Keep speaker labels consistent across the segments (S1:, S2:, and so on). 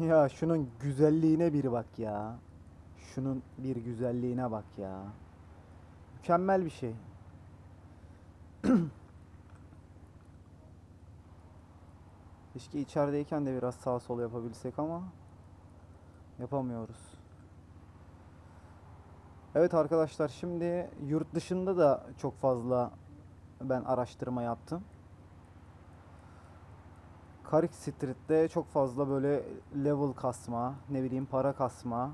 S1: Ya şunun güzelliğine bir bak ya. Şunun bir güzelliğine bak ya. Mükemmel bir şey. Keşke içerideyken de biraz sağ sol yapabilsek ama yapamıyoruz. Evet arkadaşlar şimdi yurt dışında da çok fazla ben araştırma yaptım. Karik Street'te çok fazla böyle level kasma, ne bileyim para kasma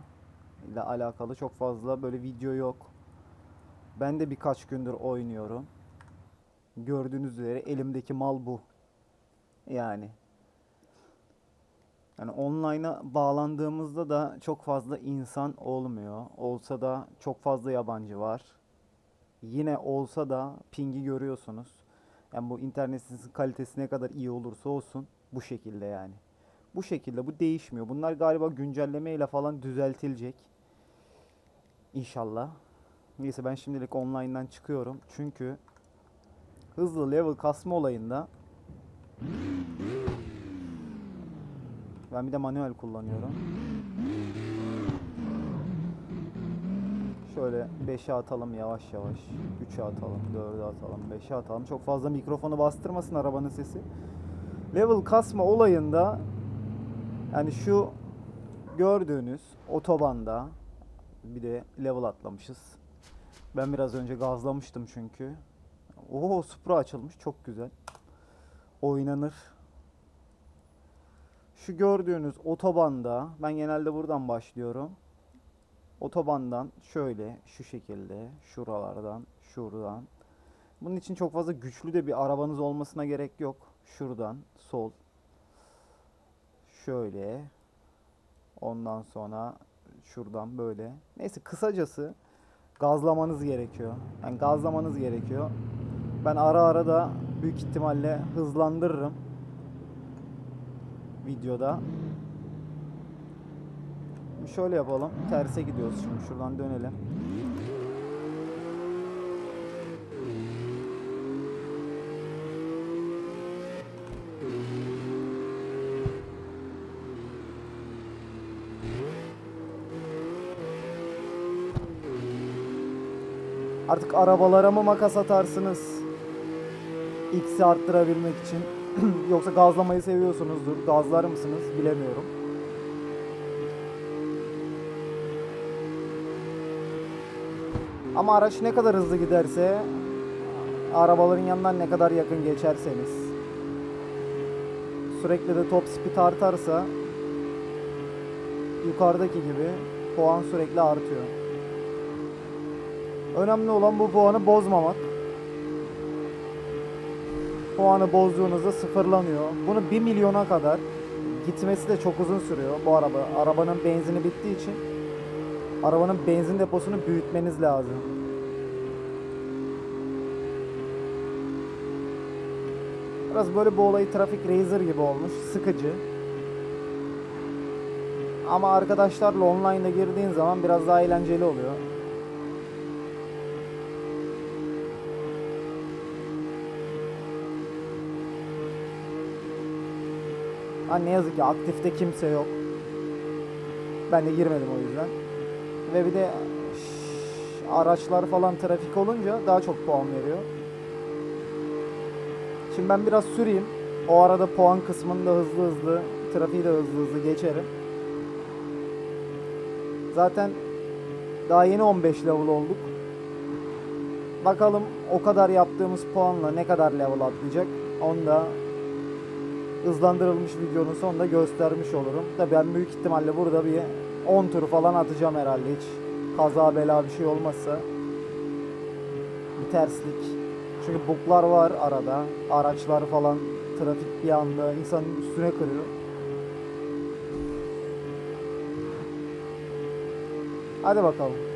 S1: ile alakalı çok fazla böyle video yok. Ben de birkaç gündür oynuyorum. Gördüğünüz üzere elimdeki mal bu. Yani. Yani online'a bağlandığımızda da çok fazla insan olmuyor. Olsa da çok fazla yabancı var. Yine olsa da pingi görüyorsunuz. Yani bu internetin kalitesi ne kadar iyi olursa olsun bu şekilde yani. Bu şekilde bu değişmiyor. Bunlar galiba güncellemeyle falan düzeltilecek. İnşallah. Neyse ben şimdilik online'dan çıkıyorum. Çünkü hızlı level kasma olayında ben bir de manuel kullanıyorum. Şöyle 5'e atalım yavaş yavaş. 3'e atalım, 4'e atalım, 5'e atalım. Çok fazla mikrofonu bastırmasın arabanın sesi. Level kasma olayında yani şu gördüğünüz otobanda bir de level atlamışız. Ben biraz önce gazlamıştım çünkü. Oo Supra açılmış çok güzel. Oynanır. Şu gördüğünüz otobanda ben genelde buradan başlıyorum. Otobandan şöyle şu şekilde şuralardan şuradan. Bunun için çok fazla güçlü de bir arabanız olmasına gerek yok. Şuradan sol. Şöyle. Ondan sonra şuradan böyle. Neyse kısacası gazlamanız gerekiyor. Yani gazlamanız gerekiyor. Ben ara ara da büyük ihtimalle hızlandırırım videoda. Şöyle yapalım. Terse gidiyoruz şimdi. Şuradan dönelim. Artık arabalara mı makas atarsınız? X'i arttırabilmek için. Yoksa gazlamayı seviyorsunuzdur. Gazlar mısınız bilemiyorum. Ama araç ne kadar hızlı giderse arabaların yanından ne kadar yakın geçerseniz sürekli de top speed artarsa yukarıdaki gibi puan sürekli artıyor. Önemli olan bu puanı bozmamak. Puanı bozduğunuzda sıfırlanıyor. Bunu 1 milyona kadar gitmesi de çok uzun sürüyor bu araba. Arabanın benzini bittiği için arabanın benzin deposunu büyütmeniz lazım. Biraz böyle bu olayı trafik racer gibi olmuş. Sıkıcı. Ama arkadaşlarla online'da girdiğin zaman biraz daha eğlenceli oluyor. Ha ne yazık ki aktifte kimse yok. Ben de girmedim o yüzden. Ve bir de araçlar falan trafik olunca daha çok puan veriyor. Şimdi ben biraz süreyim. O arada puan kısmında hızlı hızlı, trafiği de hızlı hızlı geçerim. Zaten daha yeni 15 level olduk. Bakalım o kadar yaptığımız puanla ne kadar level atlayacak. Onu da hızlandırılmış videonun sonunda göstermiş olurum. Da ben büyük ihtimalle burada bir 10 tur falan atacağım herhalde hiç kaza bela bir şey olmazsa. Bir terslik. Çünkü buklar var arada. Araçlar falan trafik bir anda insanın üstüne kırıyor. Hadi bakalım.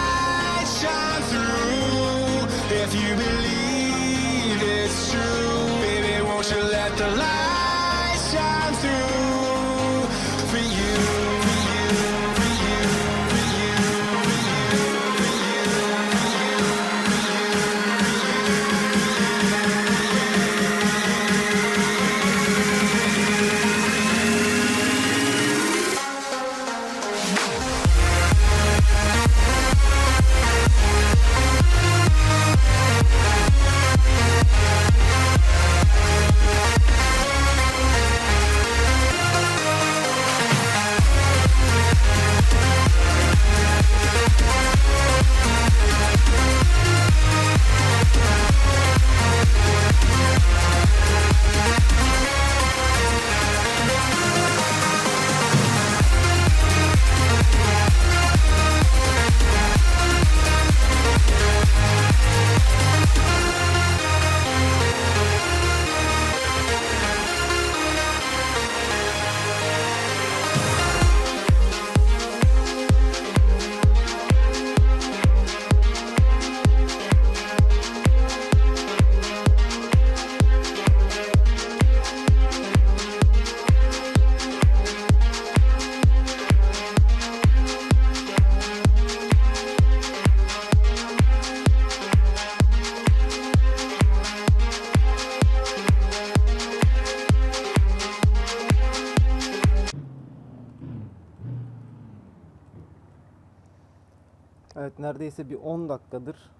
S1: neredeyse bir 10 dakikadır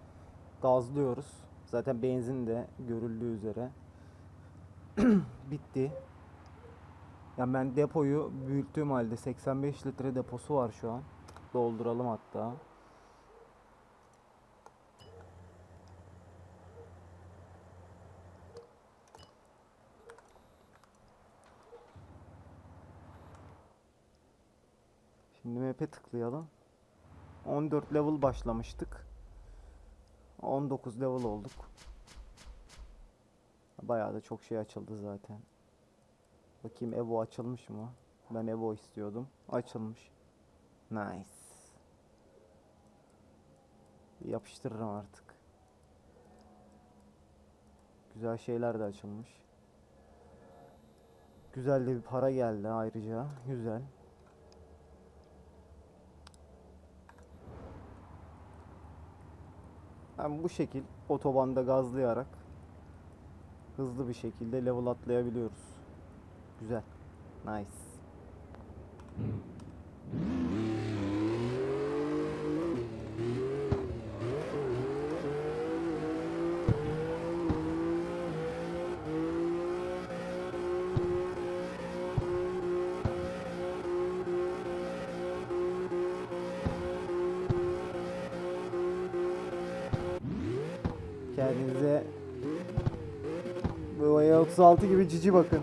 S1: gazlıyoruz. Zaten benzin de görüldüğü üzere bitti. Yani ben depoyu büyüttüğüm halde 85 litre deposu var şu an. Dolduralım hatta. Şimdi map'e tıklayalım. 14 level başlamıştık. 19 level olduk. Bayağı da çok şey açıldı zaten. Bakayım Evo açılmış mı? Ben Evo istiyordum. Açılmış. Nice. Yapıştırırım artık. Güzel şeyler de açılmış. Güzel de bir para geldi ayrıca. Güzel. Ben bu şekil otobanda gazlayarak hızlı bir şekilde level atlayabiliyoruz. Güzel. Nice. Kendinize bu 36 gibi cici bakın.